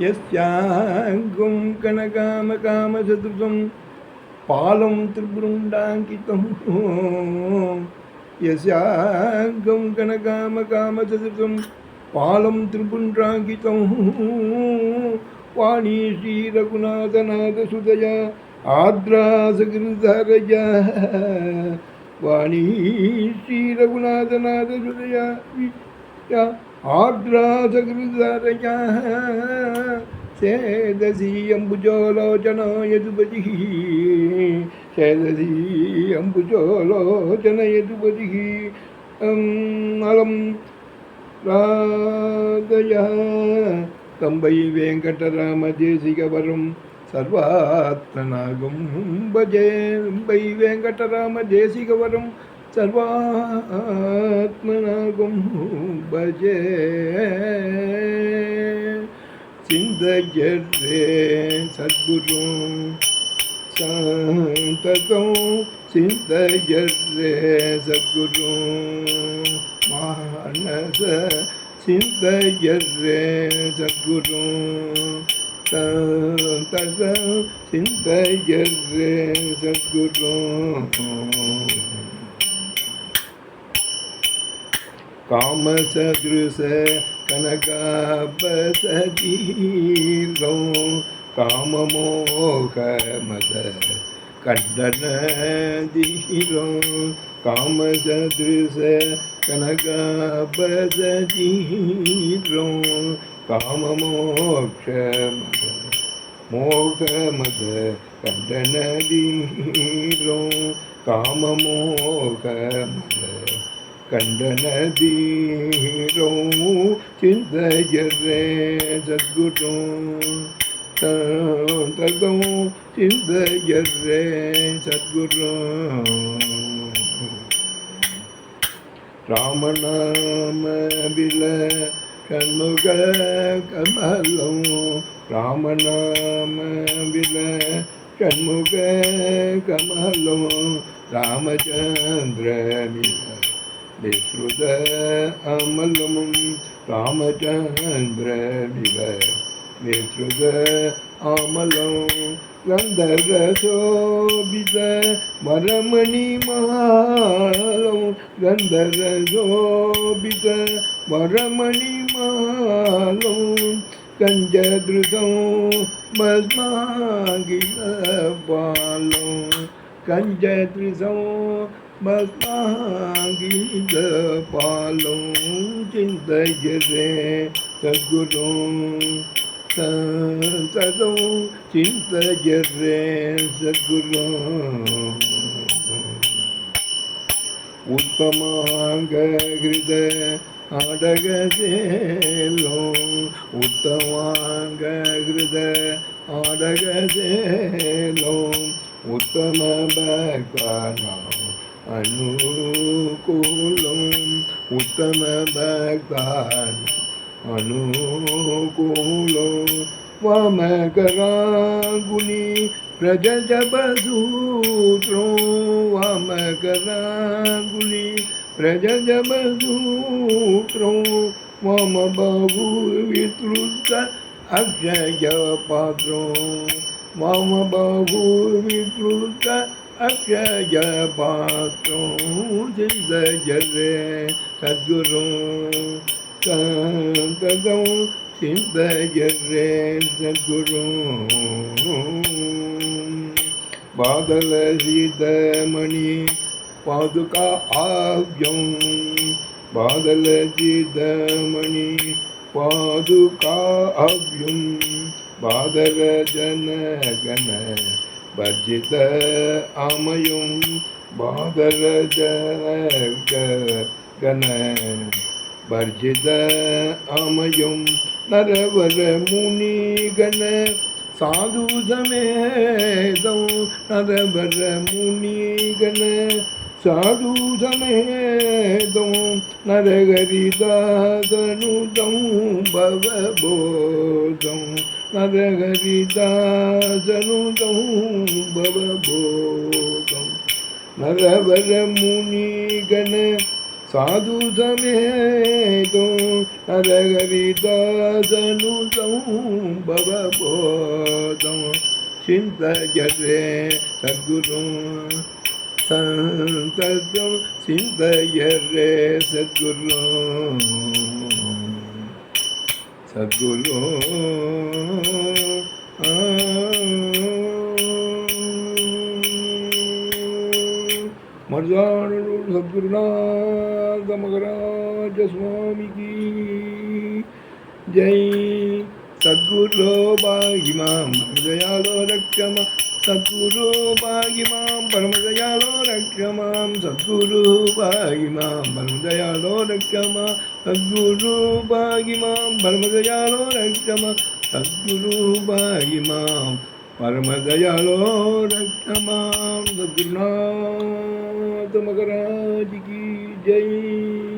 யஸ்யாங்கும் கனகாம காமசதுர்வம் பாலம் திரிபுருண்டாங்கிதம் யஸ்யாங்கம் கனகாம காமசதுர்வம் பாலம் திரிபுண்டாங்கிதம் வாணி ஸ்ரீரகுநாதநாத சுதயா ஆத்ராசகிருதரயா. வாணி ஸ்ரீரகுநாதநாத சுதயா ஆட்ராசகிருதாரையாக சேதசி அம்புஜோலோச்சனோ யதுபதி சேதசி அம்புஜோலோச்சன யதுபதி அலம் ராதயா தம்பை வெங்கடராமதேசிகவரும் சர்வாத்மனாகும் பஜே தம்பை வெங்கடராமதேசிகவரும் தேசிகவரும் சர்வாத்மனாகும் பஜே சிந்தஜரே சத்குரு சாந்தகம் சிந்தஜரே சத்குரு மானச சிந்தஜரே சத்குரு சாந்தகம் சிந்தஜரே சத்குரு காமசதுருச கனகாபசதீரம் காமமோக மத கண்டனதீரம் காமசதுருச கனகாபசதீரம் காமமோக்ஷ மத கண்டனதீரோ சிந்தையரே சத்குரு. தகோ சிந்தயரே சத்குரு. ராமநாம வில கண்முக கமலம். ராமநாம வில கண்முக கமலம். ராமச்சந்திர மில விஸ்ருத அமலமும் ராமச்சந்திர விவ விஸ்ருத அமலம் கந்தரசோபித மரமணி மாலம் கந்தரசோபித மரமணி மாலம் கஞ்சதிருதம் மஸ்மாங்கில பாலம். கஞ்சதிருதம் மகாகீத பாலும் சிந்தையதே சத்குரு சதோ சிந்தையரே சத்குரு உத்தமாக ஹிருத ஆடகசேலும் உத்தமாக ஹிருத ஆடகசேலும் உத்தம பக்தானாம் अनुकूलम् उत्तमभक्तान् अनुकूलं वामकराङ्गुली प्रजजबसूत्रो वामकराङ्गुली प्रजजबसूत्रो मम बहुवितृत अक्षयपात्रो मम बहुवितृत அக்ஷய பாத்திரம் சிந்தையரே சத்குரும் சந்ததம் சிந்தையரே சத்குரும் பாதல சீதமணி பாதுகா ஆவ்யம் பாதல சீதமணி பாதுகா ஆவ்யம் பாதல ஜனகன பஜித அமையும் பாதரஜன பர்ஜித அமையும் நரவர முனிகண சாதுஜமேதம் நரவர முனிகண சாதுஜமேதம் நரகரிதாதனுதம் பவபோதம் नरहरिदा जनुदौ भवभोगं गण साधु समेतो। नरहरिदा जनुदौ भवबोधं चिन्तयते सद्गुरुं सन्ततं चिन्तयरे सद्गुरुम् సద్గురు మర్జానుడు సద్గురునాథమగరాజ స్వామికి. జై సద్గురులో భాగిమా హృదయాలో రక్షమా. సద్గురు భాగిమాం పరమదయాలో రక్షమాం. సద్గురు భాగిమాం పరమదయాలో రక్షమా. சத்குரு பாகிமாம் பரமதயாலோ ரக்ஷமா சத்குரு பாகிமாம் பரமதயாலோ ரக்ஷமாம் சத்குருநாத் மகராஜ் கி ஜெய்